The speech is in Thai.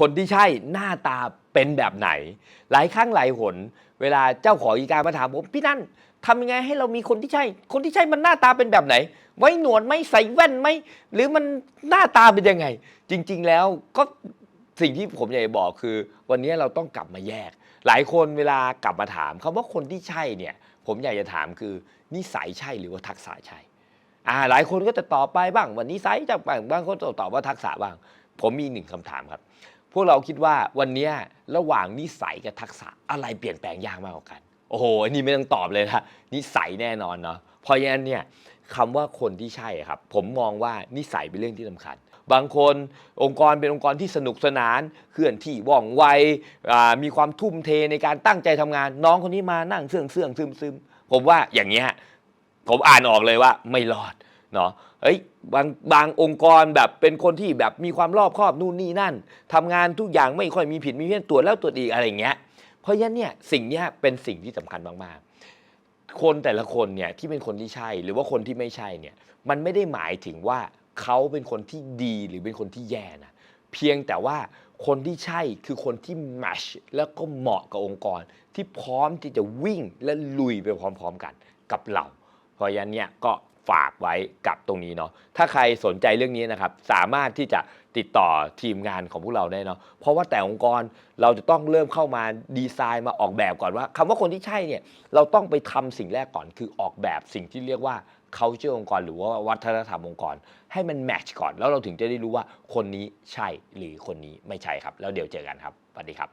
คนที่ใช่หน้าตาเป็นแบบไหน หลายครั้งหลายหน เวลาเจ้าของกิจการมาถามผมพี่นั่นทำยังไงให้เรามีคนที่ใช่ คนที่ใช่มันหน้าตาเป็นแบบไหน ไว้หนวดไหมใส่แว่นไหมหรือมันหน้าตาเป็นยังไง จริง ๆ แล้วก็สิ่งที่ผมอยากจะบอกคือ วันนี้เราต้องกลับมาแยก หลายคนเวลากลับมาถามคำว่าคนที่ใช่เนี่ย ผมอยากจะถามคือ นิสัยใช่หรือว่าทักษะใช่อ่าหลายคนก็จะตอบไปบ้างวันนี้ไซส์จะบ้างบางคนตอบว่าทักษะบ้าง ผมมีหนึ่งคำถามครับ พวกเราคิดว่าวันนี้ระหว่างนิสัยกับทักษะอะไรเปลี่ยนแปลงยากมากกว่ากัน โอ้โหอันนี้ไม่ต้องตอบเลยนะนิสัยแน่นอนเนาะเพราะฉะนั้นเนี่ยคำว่าคนที่ใช่ครับ ผมมองว่านิสัยเป็นเรื่องที่สำคัญ บางคนองค์กรเป็นองค์กรที่สนุกสนานเคลื่อนที่ว่องไวมีความทุ่มเทในการตั้งใจทำงาน น้องคนนี้มานั่งเสื่องเสื่องซึมซึมผมว่าอย่างเงี้ยผมอ่านออกเลยว่าไม่รอด เนาะเฮ้ยบางบางองค์กรแบบเป็นคนที่แบบมีความรอบคอบนู่นนี่นั่นทำงานทุกอย่างไม่ค่อยมีผิดมีเพี้ยนตรวจแล้วตรวจอีกอะไรอย่างเงี้ยเพราะฉะนั้นเนี่ยสิ่งเนี้ยเป็นสิ่งที่สำคัญมากๆ คนแต่ละคนเนี่ยที่เป็นคนที่ใช่หรือว่าคนที่ไม่ใช่เนี่ยมันไม่ได้หมายถึงว่าเขาเป็นคนที่ดีหรือเป็นคนที่แย่นะเพียงแต่ว่าคนที่ใช่คือคนที่ match แล้วก็เหมาะกับองค์กร ที่พร้อมที่จะวิ่งและลุยไปพร้อม ๆกันกับเรา เพราะฉะนั้นเนี่ยก็ ฝากไว้กับตรงนี้เนาะถ้าใครสนใจเรื่องนี้นะครับสามารถที่จะติดต่อทีมงานของพวกเราได้เนาะเพราะว่าแต่องค์กรเราจะต้องเริ่มเข้ามาดีไซน์มาออกแบบก่อนว่าคำว่าคนที่ใช่เนี่ยเราต้องไปทำสิ่งแรกก่อนคือออกแบบสิ่งที่เรียกว่า culture องค์กรหรือว่าวัฒนธรรมองค์กร ให้มันแมทช์ก่อน แล้วเราถึงจะได้รู้ว่าคนนี้ใช่หรือคนนี้ไม่ใช่ครับ แล้วเดี๋ยวเจอกันครับสวัสดีครับ